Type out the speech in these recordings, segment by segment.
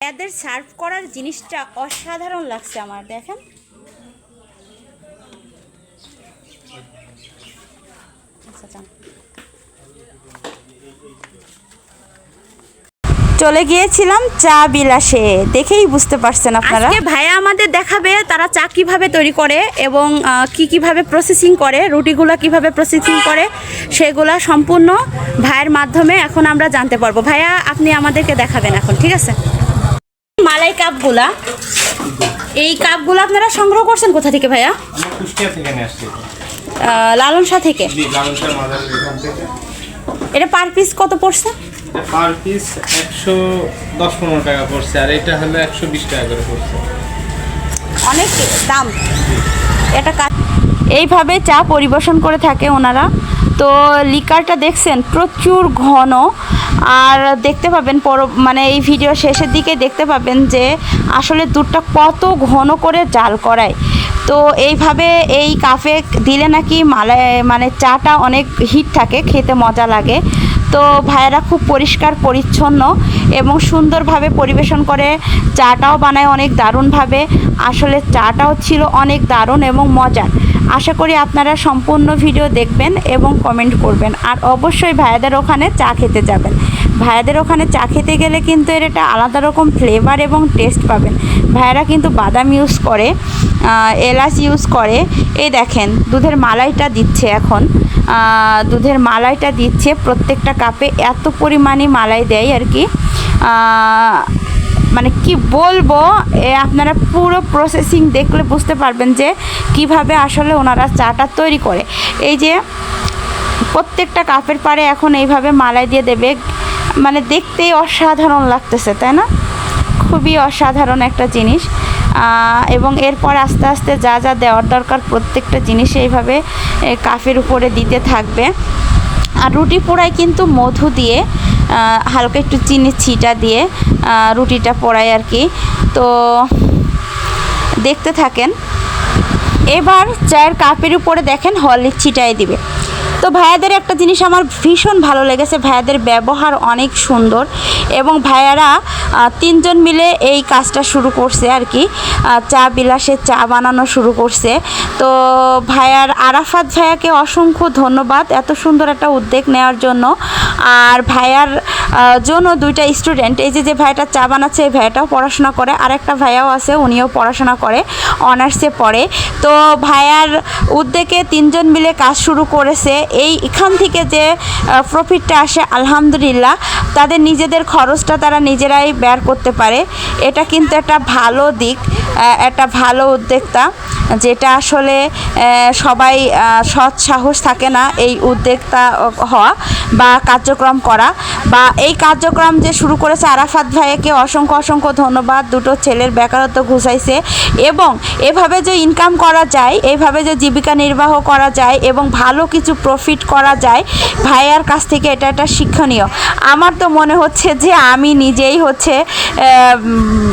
এদের সার্ভ করার জিনিসটা অসাধারণ লাগছে আমার দেখেন। আচ্ছা, চলে গিয়েছিলাম চা বিলাসে দেখেই বুঝতে পারছেন আপনারা। ভাইয়া আমাদের দেখাবে তারা চা কীভাবে তৈরি করে এবং কি কীভাবে প্রসেসিং করে রুটিগুলা কীভাবে প্রসেসিং করে সেগুলা সম্পূর্ণ ভাইয়ের মাধ্যমে এখন আমরা জানতে পারব। ভাইয়া আপনি আমাদেরকে দেখাবেন এখন ঠিক আছে? মালাই কাপগুলা। এই কাপগুলো আপনারা সংগ্রহ করছেন কোথা থেকে ভাইয়া? লালন শাহ থেকে এটা পার পিস কত পড়ছে? পার পিস একশো দশ পনেরো টাকা পড়ছে আর এটা হলো একশো বিশ টাকা করে পড়ছে। অনেক দাম। এটা এইভাবে চা পরিবেশন করে থাকে ওনারা। তো লিকারটা দেখছেন প্রচুর ঘন। আর দেখতে পাবেন পর মানে এই ভিডিও শেষের দিকে দেখতে পাবেন যে আসলে দুধটা কত ঘন করে জাল করায়। তো এইভাবে এই কাফে দিলে নাকি মালায় মানে চাটা অনেক হিট থাকে, খেতে মজা লাগে। তো ভাইয়েরা খুব পরিষ্কার, পরিচ্ছন্ন এবং সুন্দরভাবে পরিবেশন করে চাটাও বানায় অনেক দারুণভাবে। আসলে চাটাও ছিল অনেক দারুণ এবং মজার। আশা করি আপনারা সম্পূর্ণ ভিডিও দেখবেন এবং কমেন্ট করবেন। আর অবশ্যই ভাইয়াদের ওখানে চা খেতে যাবেন। ভাইয়াদের ওখানে চা খেতে গেলে কিন্তু এর একটা আলাদা রকম ফ্লেভার এবং টেস্ট পাবেন। ভাইয়ারা কিন্তু বাদাম ইউজ করে এলাচ ইউজ করে। এই দেখেন, দুধের মালাইটা দিচ্ছে এখন। দুধের মালাইটা দিচ্ছে। প্রত্যেকটা কাপে এত পরিমাণে মালাই দেয় আর কি। মানে কি বলব, এ আপনারা পুরো প্রসেসিং দেখলে বুঝতে পারবেন যে কীভাবে আসলে ওনারা চাটা তৈরি করে। এই যে প্রত্যেকটা কাপের পারে এখন এইভাবে মালাই দিয়ে দেবে। মানে দেখতেই অসাধারণ লাগতেছে, তাই না? খুবই অসাধারণ একটা জিনিস। এবং এরপর আস্তে আস্তে যা যা দেওয়ার দরকার প্রত্যেকটা জিনিস এইভাবে কাফের উপরে দিতে থাকবে। আর রুটি পোড়ায় কিন্তু মধু দিয়ে হালকা একটু চিনি ছিটা দিয়ে রুটিটা পোড়ায় আর কি। তো দেখতে থাকেন। এবার চায়ের কাপের উপরে দেখেন হরলিক্স ছিটাই দিবে। তো ভাইয়াদের একটা জিনিস আমার ভীষণ ভালো লেগেছে। ভাইয়াদের ব্যবহার অনেক সুন্দর এবং ভাইয়ারা তিনজন মিলে এই কাজটা শুরু করছে আর কি। চা বিলাসে চা বানানো শুরু করছে। তো ভাইয়ার আরাফাত ভাইয়াকে অসংখ্য ধন্যবাদ এত সুন্দর একটা উদ্যোগ নেওয়ার জন্য। আর ভাইয়ার জন্য দুইটা স্টুডেন্ট। এই যে যে ভাইটা চা বানাচ্ছে, এই ভাইয়াটাও পড়াশোনা করে। আর একটা ভাইয়াও আছে, উনিও পড়াশোনা করে, অনার্সে পড়ে। তো ভাইয়ার উদ্যোগে তিনজন মিলে কাজ শুরু করেছে। এই এখান থেকে যে প্রফিটটা আসে, আলহামদুলিল্লাহ, তাদের নিজেদের খরচটা তারা নিজেরাই বের করতে পারে। এটা কিন্তু একটা ভালো দিক। একটা ভালো উদ্যোক্তা, যেটা আসলে সবাই সৎ সাহস থাকে না এই উদ্যোক্তা হওয়া বা কার্যক্রম করা। বা এই কার্যক্রম যে শুরু করেছে আরাফাত ভাইয়াকে অসংখ্য অসংখ্য ধন্যবাদ। দুটো ছেলের বেকারত্ব ঘুষাইছে এবং এভাবে যে ইনকাম করা যায় এইভাবে যে জীবিকা নির্বাহ করা যায় এবং ভালো কিছু প্রফিট করা যায়, ভাইয়ার কাছ থেকে এটা একটা শিক্ষণীয়। আমার তো মনে হচ্ছে যে আমি নিজেই হচ্ছে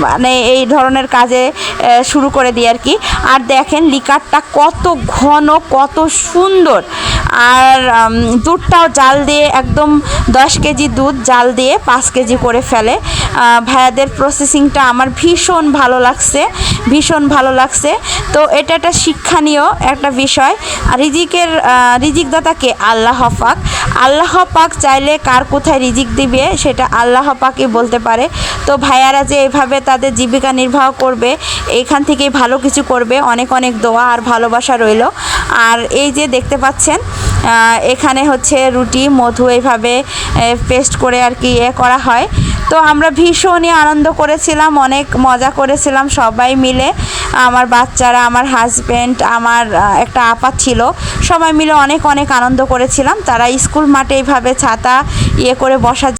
মানে এই ধরনের কাজে শুরু করে দিই আর কি। আর দেখেন লিকারটা কত ঘন কত সুন্দর। আর দুধটাও জাল দিয়ে একদম দশ কেজি দুধ জাল দিয়ে পাঁচ কেজি করে ফেলে। ভাইয়াদের প্রসেসিংটা আমার ভীষণ ভালো লাগছে, ভীষণ ভালো লাগছে। তো এটা একটা শিক্ষণীয় একটা বিষয়। রিজিকের রিজিকদাতাকে আল্লাহ পাক। আল্লাহ পাক চাইলে কার কোথায় রিজিক দিবে সেটা আল্লাহ পাকই বলতে পারে। তো ভাইয়ারা যে এভাবে তাদের জীবিকা নির্বাহ করবে এইখান থেকেই ভালো কিছু করবে। অনেক অনেক দোয়া আর ভালোবাসা রইল। আর এই যে দেখতে পাচ্ছেন এখানে হচ্ছে রুটি, মধু এইভাবে পেস্ট করে আর কি এ করা হয়। তো আমরা ভীষণই আনন্দ করেছিলাম, অনেক মজা করেছিলাম সবাই মিলে। আমার বাচ্চারা, আমার হাজব্যান্ড আমার একটা আপা ছিল। সবাই মিলে অনেক অনেক আনন্দ করেছিলাম। তারা স্কুল মাঠে এইভাবে ছাতা ইয়ে করে বসার